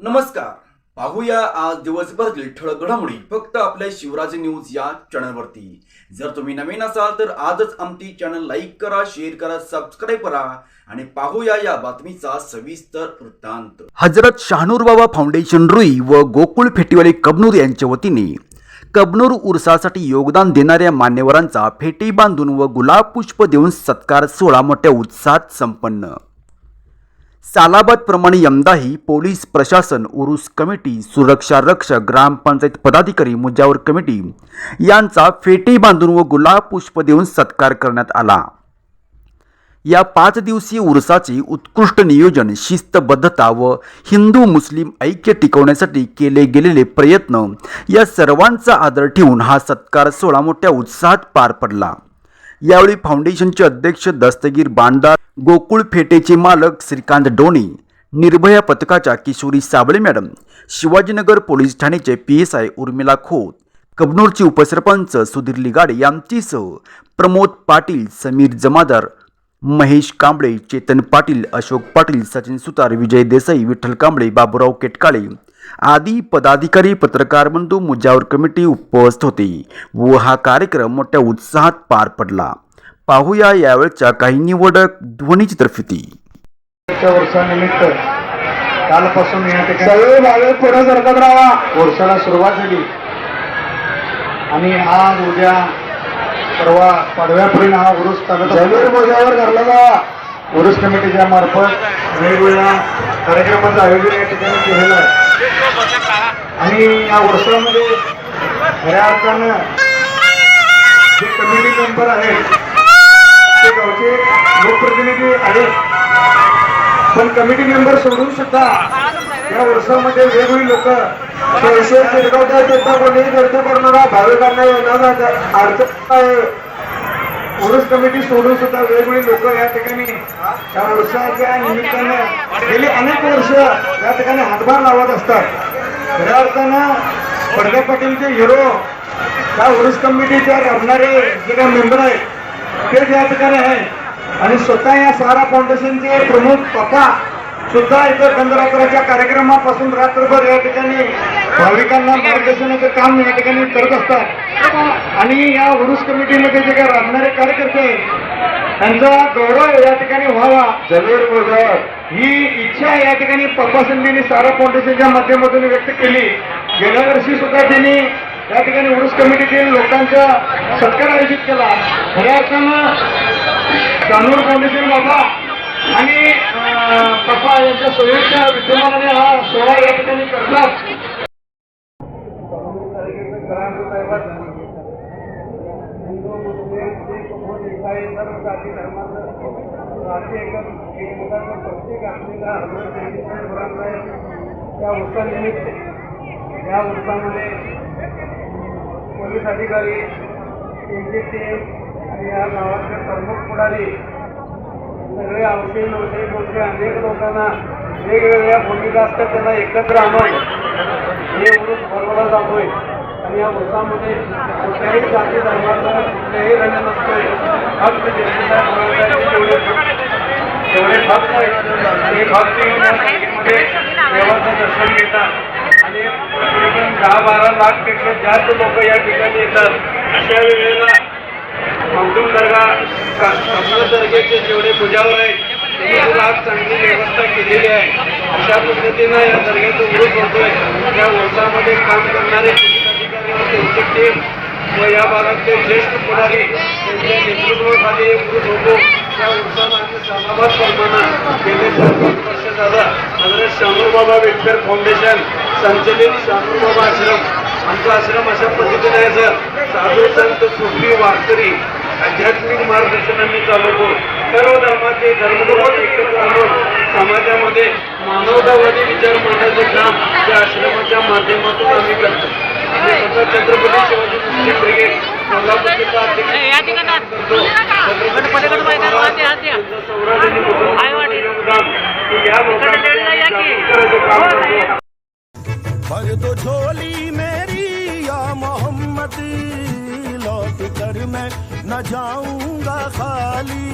नमस्कार. पाहूया आज दिवसभरातील ठळक घडामोडी. फक्त आपल्या शिवराज न्यूज या चॅनलवरती. जर तुम्ही नवीन असाल तर आजच आमची चॅनल लाईक करा शेअर करा सबस्क्राईब करा आणि पाहूया या बातमीचा सविस्तर वृत्तांत. हजरत शहानूर बाबा फाउंडेशन रुई व गोकुळ फेटीवाले कबनूर यांच्या वतीने कबनूर उरसासाठी योगदान देणाऱ्या मान्यवरांचा फेटी बांधून व गुलाब पुष्प देऊन सत्कार सोहळा मोठ्या उत्साहात संपन्न. सालाबाद प्रमाणे पोलीस प्रशासन उरुस कमिटी सुरक्षा रक्षक ग्रामपंचायत पदाधिकारी मुजावर कमिटी यांचा फेटी बांधून व गुलाब पुष्प देऊन सत्कार करण्यात आला. या पाच दिवसीय उरसाचे उत्कृष्ट नियोजन शिस्तबद्धता व हिंदू मुस्लिम ऐक्य टिकवण्यासाठी केले गेलेले प्रयत्न या सर्वांचा आदर ठेवून हा सत्कार सोहळा मोठ्या उत्साहात पार पडला. यावेळी फाउंडेशनचे अध्यक्ष दस्तगीर बांडार गोकुळ फेटेचे मालक श्रीकांत डोणी निर्भया पथकाच्या किशोरी साबळे मॅडम शिवाजीनगर पोलीस ठाण्याचे P S I Urmila Khot कबनूरचे उपसरपंच सुधीर लिगाडे यांचीसह प्रमोद पाटील समीर जमादार महेश कांबळे चेतन पाटील अशोक पाटील सचिन सुतार विजय देसाई विठ्ठल कांबळे बाबूराव केटकाळे आदी पदाधिकारी पत्रकार बंधू मुजावर कमिटी उपस्थित होते. व हा कार्यक्रम मोठ्या उत्साहात पार पडला. पाहूया यावेळच्या काही निवडक ध्वनिचित्रफिती वर्षानिमित्त कालपासून या ठिकाणी पुढे सरकत राहा. वर्षाला सुरुवात झाली. आणि आज उद्या परवा पाडव्यापर्यंत हा उरुस. मोजावर उरुस कमिटीच्या मार्फत वेगवेगळ्या कार्यक्रमाचं आयोजन या ठिकाणी केलेलं आहे. आणि या वर्षामध्ये खऱ्या अर्थानं जे कमिटी मेंबर आहेत ते गावचे लोकप्रतिनिधी आहेत. पण कमिटी मेंबर सोडून सुद्धा या वर्षामध्ये वेगवेगळी लोक पैसे चिरकवता तिथं गर्दी करणारा भाविकांना येणारा अर्थ आहे उरुस कमिटी सोडून सुद्धा वेगवेगळी लोक या ठिकाणी या वर्षाच्या निमित्तानं गेली अनेक वर्ष या ठिकाणी हातभार लावत असतात. खऱ्या अर्थानं पडदा पाटीलचे हिरो त्या उरुस कमिटीच्या राबणारे जे काही मेंबर आहेत ते या ठिकाणी आहे आणि स्वतः या सहारा फाउंडेशनचे प्रमुख पप्पा सुद्धा इथं कंदरात्राच्या कार्यक्रमापासून रात्रभर या ठिकाणी भाविकांना मार्गदर्शनाचं काम या ठिकाणी करत असतात. आणि या उरुस कमिटीमध्ये जे काही राहणारे कार्यकर्ते त्यांचा गौरव या ठिकाणी व्हावा. मोजावर ही इच्छा या ठिकाणी पप्पा संधीने सारा फाउंडेशनच्या माध्यमातून व्यक्त केली. गेल्या वर्षी सुद्धा त्यांनी या ठिकाणी उरुस कमिटीतील लोकांचा सत्कार आयोजित केला. खऱ्या अर्थानं कानूर फाउंडेशन बाबा आणि अं, पप्पा यांच्या सोयीच्या विद्यमानाने हा सोहळा या ठिकाणी करतात. हिंदू मुस्लिम शीख बौद्ध इसाई सर्व जाती धर्माचं राष्ट्रीय प्रत्येक असलेला हजरत जयंतीचा आहे या उत्सवानिमित्त या उत्सवामध्ये पोलीस अधिकारी त्यांची टीम आणि या गावातले प्रमुख पुढारी सगळे औषधी नवशे मोठे अनेक लोकांना वेगवेगळ्या भूमिका असतात त्यांना एकत्र आणून हे उरूस भरवला जातोय. आणि या उत्सवामध्ये कुठल्याही जाती धर्माचा कुठल्याही रंग नसतोय. फक्त जेवढे भक्त आहेत. भक्त देवाचं दर्शन घेतात. आणि दहा बारा लाखपेक्षा जास्त लोक या ठिकाणी येतात. अशा वेळेला मौजूद दर्गा कमल दर्ग्याचे जेवढे पुजावर आहेत त्यांनी सुद्धा आज चांगली व्यवस्था केलेली आहे. अशा पद्धतीनं या दर्ग्याचं उरूप होतोय. त्या वर्षामध्ये काम करणारे पोलीस अधिकारी व त्यांची टीम व या भागातले ज्येष्ठ पुढारी त्यांच्या नेतृत्वाखाली एक उरूस होतो. त्या उत्साहात आम्ही सालाबाद प्रमाणात गेले चार पाच वर्ष झालं. हजरत शानूरबाबा वेलफेअर फाउंडेशन संचलित शानूरबाबा आश्रम. आमचा आश्रम अशा पद्धतीने आहे सर. साधू संत सुफी वारकरी आध्यात्मिक मार्गदर्शन आम्ही चालवतो. सर्व धर्माचे धर्मगुरू एकत्र आणून समाजामध्ये मानवतावादी विचार मांडण्याचं काम त्या आश्रमाच्या माध्यमातून आम्ही करतो. छत्रपती शिवाजी अध्यक्ष या या या हो, करतो. भर दो झोली मेरी या मोहम्मद लौट कर मैं न जाऊंगा खाली।